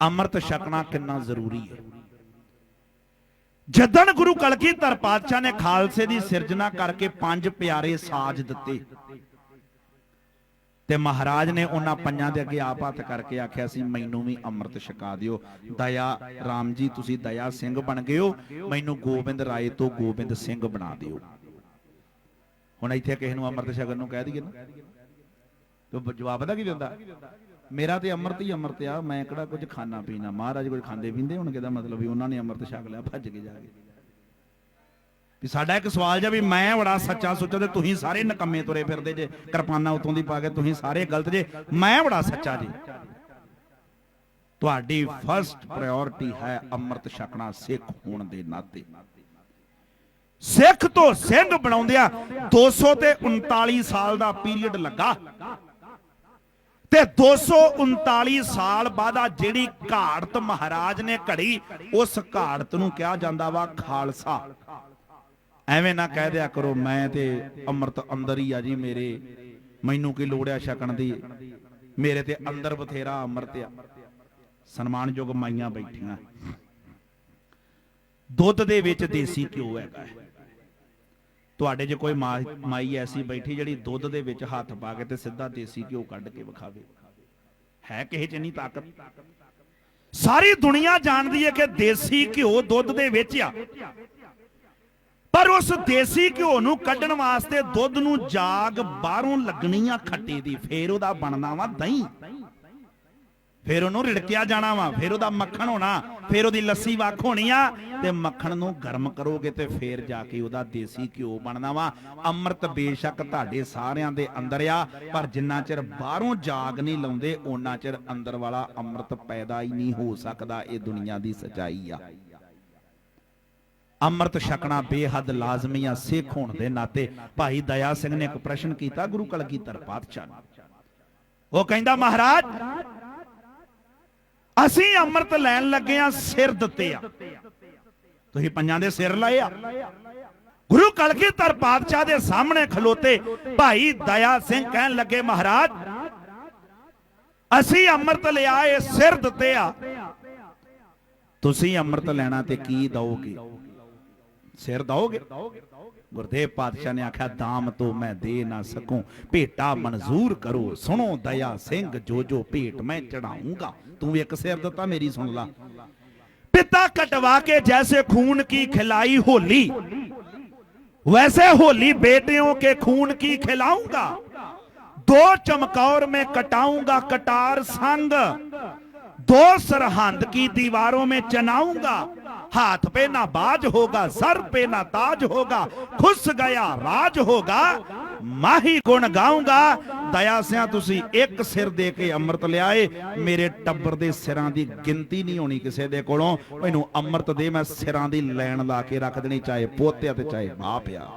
ਅੰਮ੍ਰਿਤ ਛਕਣਾ ਕਿੰਨਾ ਜ਼ਰੂਰੀ ਹੈ। ਜਦਨ ਗੁਰੂ ਕਲਗੀਧਰ ਪਾਤਸ਼ਾਹ ਨੇ ਖਾਲਸੇ ਦੀ ਸਿਰਜਣਾ ਕਰਕੇ ਪੰਜ ਪਿਆਰੇ ਸਾਜ ਦਿੱਤੇ ਤੇ ਮਹਾਰਾਜ ਨੇ ਉਹਨਾਂ ਪੰਜਾਂ ਦੇ ਅੱਗੇ ਆਪ ਹੱਥ ਕਰਕੇ ਆਖਿਆ ਸੀ, ਮੈਨੂੰ ਵੀ ਅੰਮ੍ਰਿਤ ਛਕਾ ਦਿਓ। ਦਇਆ RAM ਜੀ, ਤੁਸੀਂ ਦਇਆ ਸਿੰਘ ਬਣ ਗਏ ਹੋ। ਮੈਨੂੰ ਗੋਬਿੰਦ ਰਾਏ ਤੋਂ ਗੋਬਿੰਦ ਸਿੰਘ ਬਣਾ ਦਿਓ। ਹੁਣ ਇੱਥੇ ਕਿਸੇ ਨੂੰ ਅੰਮ੍ਰਿਤ ਛਕਣ ਨੂੰ ਕਹਿ ਦਈਏ ਨਾ। ਤੇ ਜਵਾਬ ਦਾ ਕੀ ਦਿੰਦਾ? ਮੇਰਾ ਤੇ ਅੰਮ੍ਰਿਤ ਹੀ ਅੰਮ੍ਰਿਤ ਆ, ਮੈਂ ਕਿਹੜਾ ਕੁਝ ਖਾਣਾ ਪੀਣਾ। ਮਹਾਰਾਜ ਕੁਝ ਖਾਂਦੇ ਪੀਂਦੇ ਹੁਣ ਕਿਹਦਾ ਮਤਲਬ ਵੀ ਉਹਨਾਂ ਨੇ ਅੰਮ੍ਰਿਤ ਛਕ ਲਿਆ, ਭੱਜ ਕੇ ਜਾ ਕੇ। ਵੀ ਸਾਡਾ ਇੱਕ ਸਵਾਲ ਜਿਹਾ ਵੀ ਮੈਂ ਬੜਾ ਸੱਚਾ ਸੁੱਚਾ ਤੇ ਤੁਸੀਂ ਸਾਰੇ ਨਕੰਮੇ ਤੁਰੇ ਫਿਰਦੇ ਜੇ, ਕਿਰਪਾਨਾਂ ਉਤੋਂ ਦੀ ਪਾ ਕੇ ਤੁਸੀਂ ਸਾਰੇ ਗਲਤ ਜੇ, ਮੈਂ ਬੜਾ ਸੱਚਾ ਜੀ। ਤੁਹਾਡੀ ਫਰਸਟ ਪ੍ਰਾਇੋਰਟੀ ਹੈ ਅੰਮ੍ਰਿਤ ਛਕਣਾ ਸਿੱਖ ਹੋਣ ਦੇ ਨਾਤੇ। ਸਿੱਖ ਤੋਂ ਸਿੰਘ ਬਣਾਉਂਦਿਆਂ 200 ਤੇ 39 ਸਾਲ ਦਾ ਪੀਰੀਅਡ ਲੱਗਾ। ਤੇ 239 ਸਾਲ ਬਾਅਦਾ ਜਿਹੜੀ ਘਾੜਤ ਮਹਾਰਾਜ ਨੇ ਘੜੀ, ਉਸ ਘਾੜਤ ਨੂੰ ਕਿਹਾ ਜਾਂਦਾ ਵਾ ਖਾਲਸਾ। ਐਵੇਂ ਨਾ ਕਹਿ ਦਿਆ ਕਰੋ, ਮੈਂ ਤੇ ਅੰਮ੍ਰਿਤ ਅੰਦਰ ਹੀ ਆ ਜੀ ਮੇਰੇ। ਮੈਨੂੰ ਕੀ ਲੋੜ ਆ ਛਕਣ ਦੀ? ਮੇਰੇ ਤੇ ਅੰਦਰ ਬਥੇਰਾ ਅੰਮ੍ਰਿਤ ਆ। ਸਨਮਾਨਯੋਗ ਮਾਈਆਂ ਬੈਠੀਆਂ। ਦੁੱਧ ਦੇ ਵਿੱਚ ਦੇਸੀ ਘਿਓ ਹੈਗਾ ਤੁਹਾਡੇ 'ਚ ਕੋਈ ਮਾ- ਮਾਈ ਐਸੀ ਬੈਠੀ ਜਿਹੜੀ ਦੁੱਧ ਦੇ ਵਿੱਚ ਹੱਥ ਪਾ ਕੇ ਤੇ ਸਿੱਧਾ ਦੇਸੀ ਘਿਓ ਕੱਢ ਕੇ ਵਿਖਾਵੇ। ਹੈ ਕਿਸੇ 'ਚ ਨਹੀਂ ਤਾਕਤ? ਸਾਰੀ ਦੁਨੀਆ ਜਾਣਦੀ ਹੈ ਕਿ ਦੇਸੀ ਘਿਓ ਦੁੱਧ ਦੇ ਵਿੱਚ ਆ। ਪਰ ਉਸ ਦੇਸੀ ਘਿਓ ਨੂੰ ਕੱਢਣ ਵਾਸਤੇ ਦੁੱਧ ਨੂੰ ਜਾਗ ਬਾਹਰੋਂ ਲੱਗਣੀ ਆ ਖੱਟੇ ਦੀ, ਫੇਰ ਉਹਦਾ ਬਣਨਾ ਵਾ ਦਹੀਂ। ਫਿਰ ਉਹਨੂੰ ਰਿੜਕਿਆ ਜਾਣਾ ਵਾ, ਫਿਰ ਉਹਦਾ ਮੱਖਣ ਹੋਣਾ, ਫਿਰ ਉਹਦੀ ਲੱਸੀ ਵੱਖ ਹੋਣੀ ਆ, ਤੇ ਮੱਖਣ ਨੂੰ ਗਰਮ ਕਰੋਗੇ ਤੇ ਫਿਰ ਜਾ ਕੇ ਉਹਦਾ ਦੇਸੀ ਘਿਓ ਬਣਨਾ ਵਾ। ਅੰਮ੍ਰਿਤ ਬੇਸ਼ੱਕ ਤੁਹਾਡੇ ਸਾਰਿਆਂ ਦੇ ਅੰਦਰ ਆ, ਪਰ ਜਿੰਨਾ ਚਿਰ ਬਾਹਰੋਂ ਜਾਗ ਨਹੀਂ ਲਾਉਂਦੇ, ਓਨਾ ਚਿਰ ਅੰਦਰ ਵਾਲਾ ਅੰਮ੍ਰਿਤ ਪੈਦਾ ਹੀ ਨਹੀਂ ਹੋ ਸਕਦਾ, ਇਹ ਦੁਨੀਆ ਦੀ ਸਚਾਈ ਆ। ਅੰਮ੍ਰਿਤ ਛਕਣਾ ਬੇਹੱਦ ਲਾਜ਼ਮੀ ਆ, ਸਿੱਖ ਹੋਣ ਦੇ ਨਾਤੇ। ਭਾਈ ਦਇਆ ਸਿੰਘ ਨੇ ਇੱਕ ਪ੍ਰਸ਼ਨ ਕੀਤਾ, ਗੁਰੂ ਕਲਗੀਧਰ ਪਾਤਸ਼ਾਹ ਨੂੰ। ਉਹ ਕਹਿੰਦਾ, ਮਹਾਰਾਜ ਅਸੀਂ ਅੰਮ੍ਰਿਤ ਲੈਣ ਲੱਗੇ ਆ ਸਿਰ ਦਿੱਤੇ ਆ। ਤੁਸੀਂ ਪੰਜਾਂ ਦੇ ਸਿਰ ਲਏ ਆ। ਗੁਰੂ ਕਲਗੀਧਰ ਪਾਤਸ਼ਾਹ ਦੇ ਸਾਹਮਣੇ ਖਲੋਤੇ ਭਾਈ ਦਇਆ ਸਿੰਘ ਕਹਿਣ ਲੱਗੇ, ਮਹਾਰਾਜ, ਅਸੀਂ ਅੰਮ੍ਰਿਤ ਲਿਆ, ਇਹ ਸਿਰ ਦਿੱਤੇ ਆ। ਤੁਸੀਂ ਅੰਮ੍ਰਿਤ ਲੈਣਾ ਤੇ ਕੀ ਦਓਗੇ? ਸਿਰ ਦਓਗੇ ਗੁਰਦੇਵ ਪਾਤਸ਼ਾਹ ਨੇ ਆਖਿਆ ਦਾਮ ਤੋਂ ਮੈਂ ਦੇ ਨਾ ਸਕੂੰ ਭੇਟਾ ਮਨਜ਼ੂਰ ਕਰੋ ਸੁਣੋ ਦਇਆ ਸਿੰਘ ਜੋ ਜੋ ਭੇਟ ਮੈਂ ਚੜਾਉਂਗਾ ਤੂੰ ਇੱਕ ਸਿਰ ਦਿੱਤਾ ਮੇਰੀ ਸੁਣ ਲਾ ਪਿਤਾ ਕਟਵਾ ਕੇ ਜੈਸੇ खून की खिलाई होली वैसे होली बेटियों के खून की खिलाऊंगा दो चमकौर में कटाऊंगा कटार संग दो सरहंद की दीवारों में चनाऊंगा हाथ पे ना बाज होगा सर पे ना ताज होगा खुस गया राज होगा ਮਾਹੀ ਗੁਣ ਗਾਉਂਗਾ ਦਇਆ ਸਿਆ ਤੁਸੀਂ ਇੱਕ ਸਿਰ ਦੇ ਕੇ ਅੰਮ੍ਰਿਤ ਲਿਆਏ ਮੇਰੇ ਟੱਬਰ ਦੇ ਸਿਰਾਂ ਦੀ ਗਿਣਤੀ ਨਹੀਂ ਹੋਣੀ ਕਿਸੇ ਦੇ ਕੋਲੋਂ ਮੈਨੂੰ ਅੰਮ੍ਰਿਤ ਦੇ ਮੈਂ ਸਿਰਾਂ ਦੀ ਲੈਣ ਲਾ ਕੇ ਰੱਖ ਦੇਣੀ ਚਾਹੇ ਪੋਤਿਆ ਤੇ ਚਾਹੇ ਬਾਪ ਆ